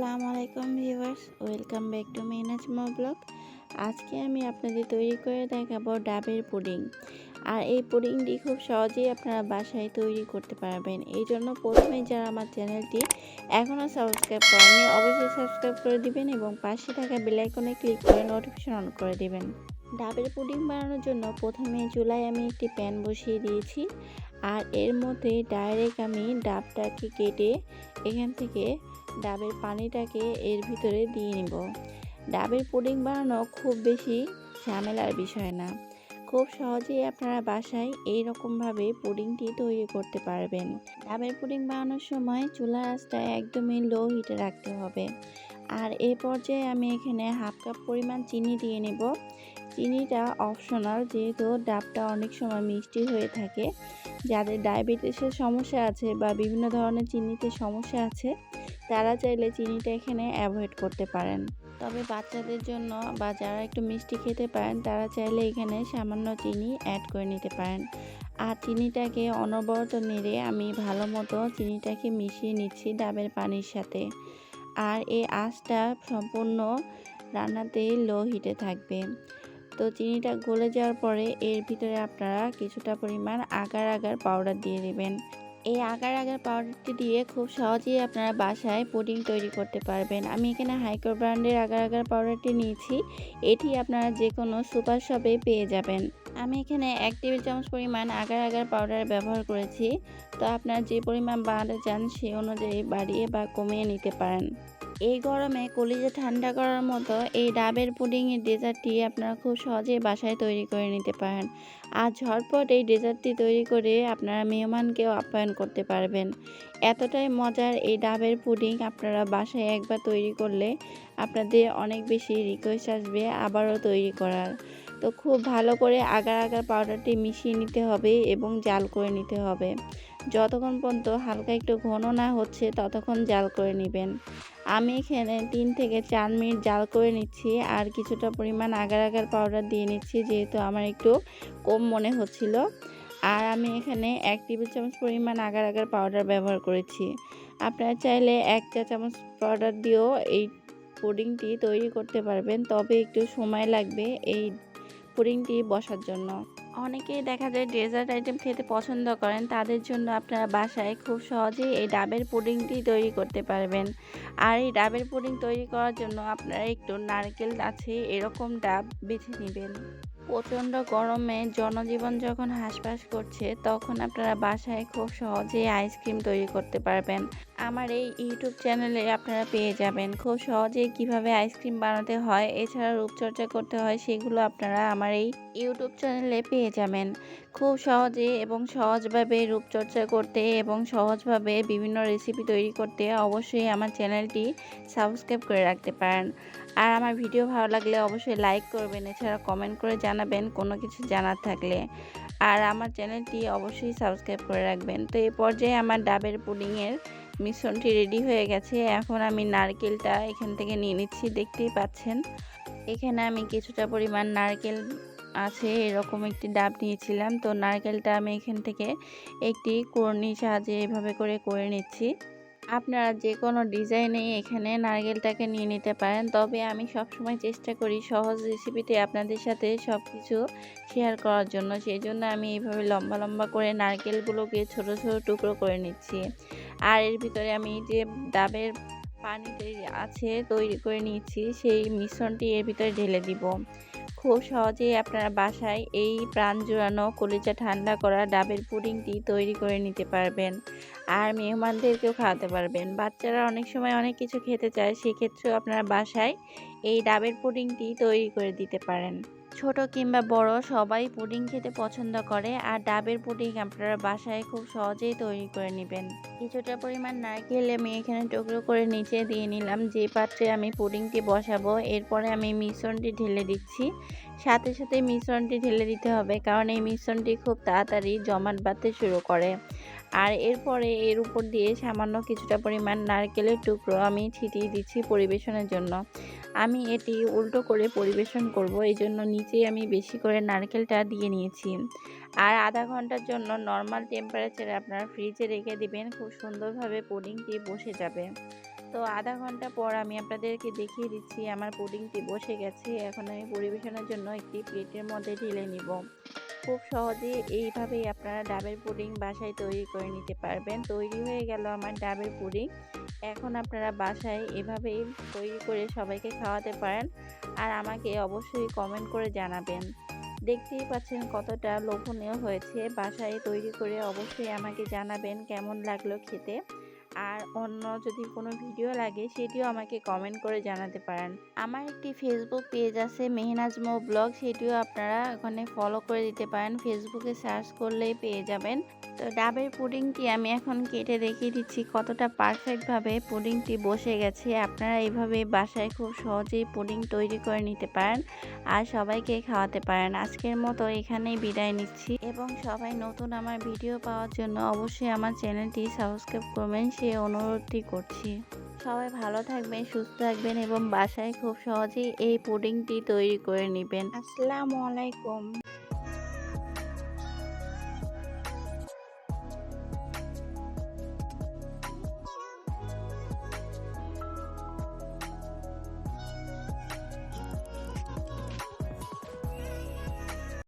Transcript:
আসসালামু আলাইকুম viewers, welcome back to মেনাজ মো ব্লগ। আজকে আমি আপনাদের তৈরি করে দেখাবো ডাবের পুডিং। আর এই পুডিংটি খুব সহজেই আপনারা বাসায় তৈরি করতে পারবেন। এই জন্য প্রথমে যারা আমার চ্যানেলটি এখনও সাবস্ক্রাইব করেনি অবশ্যই সাবস্ক্রাইব করে দিবেন এবং পাশে থাকা বেলাইকনে ক্লিক করে নোটিফিকেশন অন করে দিবেন। ডাবের পুডিং বানানোর জন্য প্রথমে চুলায় আমি একটি প্যান বসিয়ে দিয়েছি। আর এর মধ্যে ডাইরেক্ট আমি ডাবটাকে কেটে এখান থেকে ডাবের পানিটাকে এর ভিতরে দিয়ে নিব। ডাবের পুডিং বানানো খুব বেশি ঝামেলার বিষয় না। খুব সহজেই আপনারা বাসায় এই রকমভাবে পুডিংটি তৈরি করতে পারবেন। ডাবের পুডিং বানানোর সময় চুলা আঁচটা একদমই লো হিটে রাখতে হবে। আর এই পর্যায়ে আমি এখানে হাফ কাপ পরিমাণ চিনি দিয়ে নেব। চিনিটা অপশনাল যেহেতু ডাবটা অনেক সময় মিষ্টি হয়ে থাকে। যাদের ডায়াবেটিসের সমস্যা আছে বা বিভিন্ন ধরনের চিনিতে সমস্যা আছে, তারা চাইলে চিনিটা এখানে অ্যাভয়েড করতে পারেন। তবে বাচ্চাদের জন্য বা যারা একটু মিষ্টি খেতে পারেন, তারা চাইলে এখানে সামান্য চিনি অ্যাড করে নিতে পারেন। আর চিনিটাকে অনবরত নেড়ে আমি ভালো মতো চিনিটাকে মিশিয়ে নিচ্ছি ডাবের পানির সাথে। আর এই আঁচটা সম্পূর্ণ রান্নাতেই লো হিটে থাকবে। তো চিনিটা গলে যাওয়ার পরে এর ভিতরে আপনারা কিছুটা পরিমাণ আগার আগার পাউডার দিয়ে দেবেন। এই আগার আগার পাউডারটি দিয়ে খুব সহজেই আপনারা বাসায় পুডিং তৈরি করতে পারবেন। আমি এখানে হাইকো ব্র্যান্ডের আগার আগার পাউডারটি নিয়েছি। এটি আপনারা যে কোনো সুপার শপে পেয়ে যাবেন। আমি এখানে এক টেবিল চামচ পরিমাণ আগার আগার পাউডার ব্যবহার করেছি। তো আপনারা যে পরিমাণ বানাতে চান সেই অনুযায়ী বাড়িয়ে বা কমিয়ে নিতে পারেন। এই গরমে কলিজা ঠান্ডা করার মতো এই ডাবের পুডিংয়ের ডেজার্টটি আপনারা খুব সহজেই বাসায় তৈরি করে নিতে পারেন। আর ঝটপট এই ডেজার্টটি তৈরি করে আপনারা মেহমানকেও আপ্যায়ন করতে পারবেন। এতটাই মজার এই ডাবের পুডিং আপনারা বাসায় একবার তৈরি করলে আপনাদের অনেক বেশি রিকোয়েস্ট আসবে আবারও তৈরি করার। তো খুব ভালো করে আগার আগার পাউডারটি মিশিয়ে নিতে হবে এবং জাল করে নিতে হবে। যতক্ষণ পর্যন্ত হালকা একটু ঘন না হচ্ছে ততক্ষণ জাল করে নেবেন। আমি এখানে তিন থেকে চার মিনিট জাল করে নিচ্ছি আর কিছুটা পরিমাণ আগার আগার পাউডার দিয়ে নিচ্ছি, যেহেতু আমার একটু কম মনে হচ্ছিল। আর আমি এখানে এক টেবিল চামচ পরিমাণ আগার আগার পাউডার ব্যবহার করেছি। আপনারা চাইলে এক চা চামচ পাউডার দিয়েও এই পুডিংটি তৈরি করতে পারবেন, তবে একটু সময় লাগবে এই পুডিংটি বসার জন্য। অনেকেই দেখা যায় ডেজার্ট আইটেম খেতে পছন্দ করেন, তাদের জন্য আপনারা বাসায় খুব সহজেই এই ডাবের পুডিংটি তৈরি করতে পারবেন। আর এই ডাবের পুডিং তৈরি করার জন্য আপনারা একটু নারকেল আছে এরকম ডাব বেছে নেবেন। প্রচণ্ড গরমে জনজীবন যখন হাঁসফাঁস করছে, তখন আপনারা বাসায় খুব সহজেই আইসক্রিম তৈরি করতে পারবেন। আমার এই ইউটিউব চ্যানেলে আপনারা পেয়ে যাবেন। খুব সহজেই কীভাবে আইসক্রিম বানাতে হয়, এছাড়া রূপচর্চা করতে হয়, সেগুলো আপনারা আমার এই ইউটিউব চ্যানেলে পেয়ে যাবেন। খুব সহজে এবং সহজভাবে রূপচর্চা করতে এবং সহজভাবে বিভিন্ন রেসিপি তৈরি করতে অবশ্যই আমার চ্যানেলটি সাবস্ক্রাইব করে রাখতে পারেন। আর আমার ভিডিও ভালো লাগলে অবশ্যই লাইক করবেন, এছাড়া কমেন্ট করে জানাবেন কোনো কিছু জানার থাকলে। আর আমার চ্যানেলটি অবশ্যই সাবস্ক্রাইব করে রাখবেন। তো এই পর্যায়ে আমার ডাবের পুডিংয়ের মিশ্রণটি রেডি হয়ে গেছে। এখন আমি নারকেলটা এখান থেকে নিয়ে নিচ্ছি, দেখতেই পাচ্ছেন। এখানে আমি কিছুটা পরিমাণ নারকেল আছে, এরকম একটি ডাব নিয়েছিলাম। তো নারকেলটা আমি এখান থেকে একটি কর্নির সাহায্যে এভাবে করে করে নিচ্ছি। আপনারা যে কোনো ডিজাইনে এখানে নারকেলটাকে নিয়ে নিতে পারেন। তবে আমি সবসময় চেষ্টা করি সহজ রেসিপিতে আপনাদের সাথে সব কিছু শেয়ার করার জন্য। সেই জন্য আমি এইভাবে লম্বা লম্বা করে নারকেলগুলোকে ছোট ছোট টুকরো করে নিচ্ছি। আর এর ভিতরে আমি যে ডাবের পানিতে আছে, তৈরি করে নিয়েছি সেই মিশ্রণটি এর ভিতরে ঢেলে দিব। খুব সহজেই আপনারা বাসায় এই প্রাণ জোড়ানো কলিজা ঠান্ডা করা ডাবের পুডিংটি তৈরি করে নিতে পারবেন। আর মেহমানদেরকেও খাওয়াতে পারবেন। বাচ্চারা অনেক সময় অনেক কিছু খেতে চায়, সেক্ষেত্রেও আপনারা বাসায় এই ডাবের পুডিংটি তৈরি করে দিতে পারেন। ছোট কিংবা বড় সবাই পুডিং খেতে পছন্দ করে আর ডাবের পুডিং আপনারা বাসায় খুব সহজেই তৈরি করে নেবেন। কিছুটা পরিমাণ নারকেল আমি এখানে টুকরো করে নিচে দিয়ে নিলাম। যে পাত্রে আমি পুডিংটি বসাবো, এরপরে আমি মিশ্রণটি ঢেলে দিচ্ছি। সাথে সাথে মিশ্রণটি ঢেলে দিতে হবে, কারণ এই মিশ্রণটি খুব তাড়াতাড়ি জমাট বাঁধতে শুরু করে। আর এরপরে এর উপর দিয়ে সামান্য কিছুটা পরিমাণ নারকেলের টুকরো আমি ছিটিয়ে দিচ্ছি পরিবেশনের জন্য। আমি এটি উল্টো করে পরিবেশন করব এই জন্য নিচে আমি বেশি করে নারকেলটা দিয়ে নিয়েছি। আর আধা ঘণ্টার জন্য নর্মাল টেম্পারেচারে আপনারা ফ্রিজে রেখে দিবেন, খুব সুন্দরভাবে পুডিংটি বসে যাবে। তো আধা ঘণ্টা পর আমি আপনাদেরকে দেখিয়ে দিচ্ছি আমার পুডিংটি বসে গেছে, এখন আমি পরিবেশনের জন্য একটি প্লেটের মধ্যে ঢেলে নিব। খুব সহজে এইভাবেই আপনারা ডাবের পুডিং বাসায় তৈরি করে নিতে পারবেন। তৈরি হয়ে গেল আমার ডাবের পুডিং। এখন আপনারা বাসায় এভাবেই তৈরি করে সবাইকে খাওয়াতে পারেন। আর আমাকে অবশ্যই কমেন্ট করে জানাবেন। দেখতেই পাচ্ছেন কতটা লোভনীয় হয়েছে। বাসায় তৈরি করে অবশ্যই আমাকে জানাবেন কেমন লাগল খেতে। আর অন্য যদি কোনো ভিডিও লাগে সেটিও আমাকে কমেন্ট করে জানাতে পারেন। আমার একটি ফেসবুক পেজ আছে মেহনাজমো ব্লগ, সেটিও আপনারা ওখানে ফলো করে দিতে পারেন। ফেসবুকে সার্চ করলেই পেয়ে যাবেন। তো ডাবের পুডিংটি আমি এখন কেটে দেখিয়ে দিচ্ছি, কতটা পারফেক্টভাবে পুডিংটি বসে গেছে। আপনারা এইভাবে বাসায় খুব সহজেই পুডিং তৈরি করে নিতে পারেন আর সবাইকে খাওয়াতে পারেন। আজকের মতো এখানেই বিদায় নিচ্ছি। এবং সবাই নতুন আমার ভিডিও পাওয়ার জন্য অবশ্যই আমার চ্যানেলটি সাবস্ক্রাইব করবেন। সে অনুরোধটি করছি। সবাই ভালো থাকবেন সুস্থ থাকবেন এবং বাসায় খুব সহজেই এই পুডিংটি তৈরি করে নেবেন। আসসালামু আলাইকুম।